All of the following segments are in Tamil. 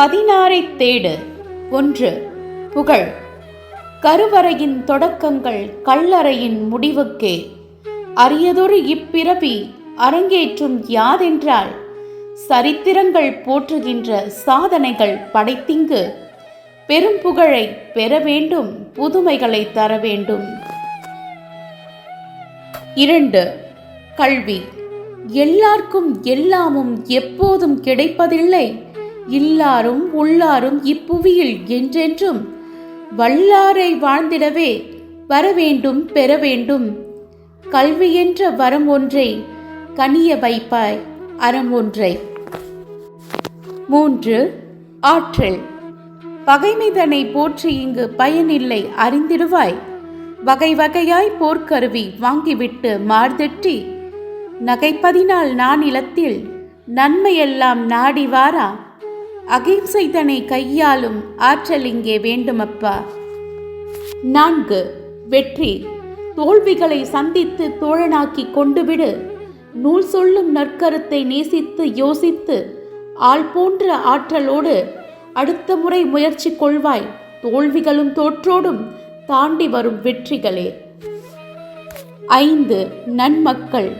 பதினாறை தேடு. ஒன்று. புகழ். கருவறையின் தொடக்கங்கள் கல்லறையின் முடிவுக்கே. அரியதொரு இப்பிறவி அரங்கேற்றும் யாதென்றால் சரித்திரங்கள் போற்றுகின்ற சாதனைகள் படைத்திங்கு. பெரும் புகழை பெற வேண்டும் புதுமைகளை தர வேண்டும். இரண்டு. கல்வி. எல்லார்க்கும் எல்லாமும் எப்போதும் கிடைப்பதில்லை. இல்லாரும் உள்ளாரும் இப்புவியில் என்றென்றும் வல்லாரை வாழ்ந்திடவே வரவேண்டும் பெற வேண்டும் கல்வி என்ற வரம் ஒன்றை கனிய வைப்பாய் அறம் ஒன்றை. மூன்று ஆற்றல். பகைமைதனை போற்றி இங்கு பயனில்லை அறிந்திடுவாய். வகை வகையாய் போர்க்கருவி வாங்கிவிட்டு மார்தெட்டி நகைப்பதினால் நான் இலத்தில் நன்மையெல்லாம் நாடி வாரா. அகிம்சைதனை கையாளும் ஆற்றல் இங்கே வேண்டுமப்பா. நான்கு வெற்றி. தோல்விகளை சந்தித்து தோழனாக்கி கொண்டுவிடு. நூல் சொல்லும் நற்கருத்தை நேசித்து யோசித்து ஆள் போன்ற ஆற்றலோடு அடுத்த முறை முயற்சி கொள்வாய். தோல்விகளும் தோற்றோடும் தாண்டி வரும் வெற்றிகளே. ஐந்து நன்மக்கள்.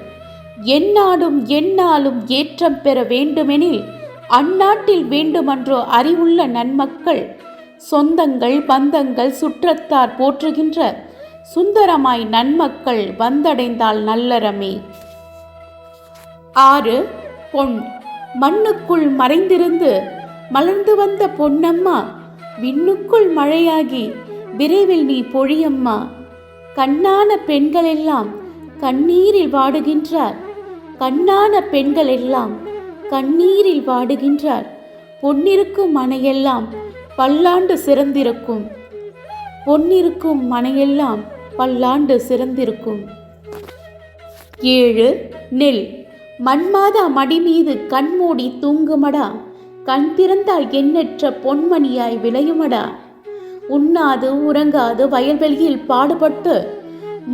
எந்நாடும் எந்நாளும் ஏற்றம் பெற வேண்டுமெனில் அந்நாட்டில் வேண்டுமென்றோ அறிவுள்ள நன்மக்கள் சொந்தங்கள் பந்தங்கள் சுற்றத்தார் போற்றுகின்ற சுந்தரமாய் நன்மக்கள் வந்தடைந்தால் நல்லறமே. ஆறு பொன். மண்ணுக்குள் மறைந்திருந்து மலர்ந்து வந்த பொன்னம்மா விண்ணுக்குள் மழையாகி விரைவில் நீ பொழியம்மா. கண்ணான பெண்களெல்லாம் கண்ணீரில் வாடுகின்றார். கண்ணான பெண்கள் எல்லாம் கண்ணீரில் வாடுகின்றார். பொன்னிருக்கும் மனையெல்லாம் பல்லாண்டு சிறந்திருக்கும். பொன்னிருக்கும் மனையெல்லாம் பல்லாண்டு சிறந்திருக்கும். ஏழு நெல். மண்மாதா மடி மீது கண்மூடி தூங்குமடா. கண் திறந்தால் எண்ணற்ற பொன்மணியாய் விளையுமடா. உண்ணாது உறங்காது வயல்வெளியில் பாடுபட்டு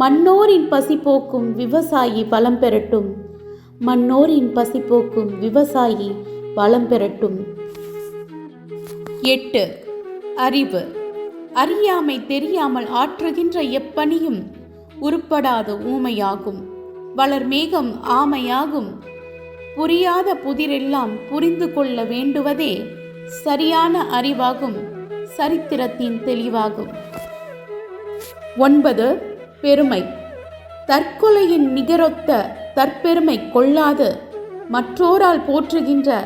மன்னோரின் பசி போக்கும் விவசாயி பலம் பெறட்டும். மன்னோரின் பசி போக்கும் விவசாயி வளம் பெறட்டும். எட்டு. அறிவு. அறியாமை தெரியாமல் ஆற்றுகின்ற எப்பணியும் உருப்படாத ஊமையாகும். வளர்மேகம் ஆமையாகும். புரியாத புதிரெல்லாம் புரிந்து கொள்ள வேண்டுவதே சரியான அறிவாகும் சரித்திரத்தின் தெளிவாகும். ஒன்பது. பெருமை. தற்கொலையின் நிகரொத்த தற்பெருமை கொள்ளாது. மற்றோரால் போற்றுகின்ற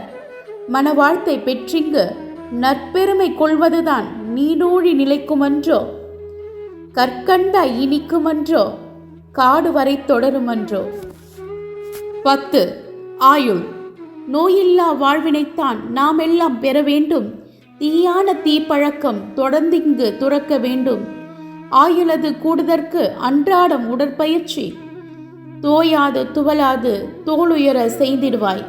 மனவாழ்த்தை பெற்றிங்கு நற்பெருமை கொள்வதுதான் நீடூழி நிலைக்குமன்றோ? கற்கண்ட இனிக்குமன்றோ? காடு வரை தொடருமன்றோ? பத்து. ஆயுள். நோயில்லா வாழ்வினைத்தான் நாம் எல்லாம் பெற வேண்டும். தீயான தீப்பழக்கம் தொடர்ந்திங்கு துறக்க வேண்டும். ஆயுளது கூடுதற்கு அன்றாடம் உடற்பயிற்சி. தோயாது துவலாது தோளுயர செய்திடுவாய்.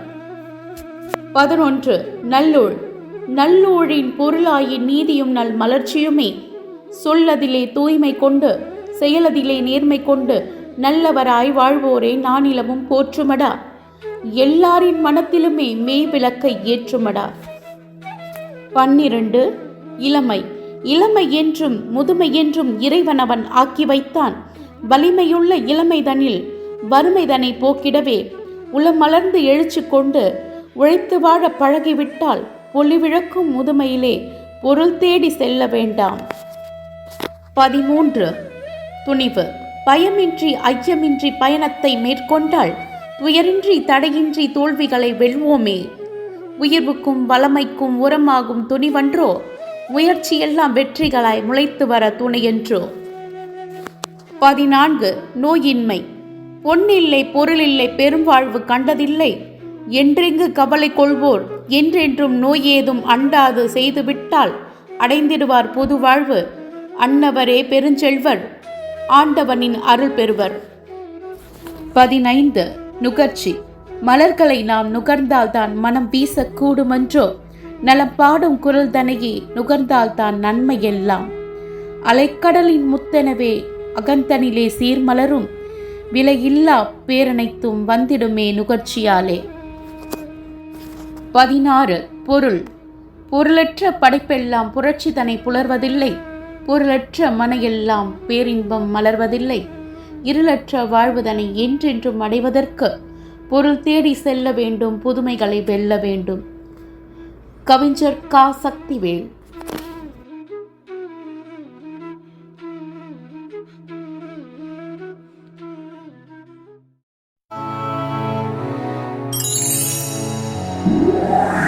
பதினொன்று நல்லூழ். நல்லூழின் பொருளாயின் நீதியும் நல் மலர்ச்சியுமே. சொல்லதிலே தூய்மை கொண்டு செயலதிலே நேர்மை கொண்டு நல்லவராய் வாழ்வோரே நானிலமும் போற்றுமடா. எல்லாரின் மனத்திலுமே மெய்விளக்கை ஏற்றுமடா. பன்னிரண்டு இளமை. இளமை என்றும் முதுமை என்றும் இறைவன் அவன் ஆக்கி வைத்தான். வலிமையுள்ள இளமைதனில் வறுமைதனை போக்கிடவே. உளமலர்ந்து எழுச்சி கொண்டு உழைத்து வாழ பழகிவிட்டால் ஒளிவிழக்கும் முதுமையிலே பொருள் தேடி செல்ல வேண்டாம். பதிமூன்று. துணிவு. பயமின்றி ஐயமின்றி பயணத்தை மேற்கொண்டால் துயரின்றி தடையின்றி தோல்விகளை வெல்வோமே. உயிர்வுக்கும் வளமைக்கும் உரமாகும் துணிவன்றோ? முயற்சியெல்லாம் வெற்றிகளாய் முளைத்து வர துணையன்றோ? பதினான்கு. நோயின்மை. பொன்னில்லை பொருளில்லை பெரும்வாழ்வு கண்டதில்லை. என்றெங்கு கவலை கொள்வோர்? என்றென்றும் நோய் ஏதும் அண்டாது செய்துவிட்டால் அடைந்திடுவார் பொது வாழ்வு அன்னவரே பெருஞ்செல்வர் ஆண்டவனின் அருள் பெறுவர். பதினைந்து. நுகர்ச்சி. மலர்களை நாம் நுகர்ந்தால்தான் மனம் வீசக்கூடுமென்றோ? நலம் பாடும் குரல் தனையே நுகர்ந்தால்தான் நன்மை எல்லாம் அலைக்கடலின் முத்தெனவே அகந்தனிலே சீர்மலரும். விலையில்லா பேரனைத்தும் வந்திடுமே நுகர்ச்சியாலே. பதினாறு பொருள். பொருளற்ற படைப்பெல்லாம் புரட்சிதனை புலர்வதில்லை. பொருளற்ற மனையெல்லாம் பேரின்பம் மலர்வதில்லை. இருளற்ற வாழ்வுதனை என்றென்றும் அடைவதற்கு பொருள் தேடி செல்ல வேண்டும் புதுமைகளை வெல்ல வேண்டும். கவிஞர் கா. சக்திவேல். Música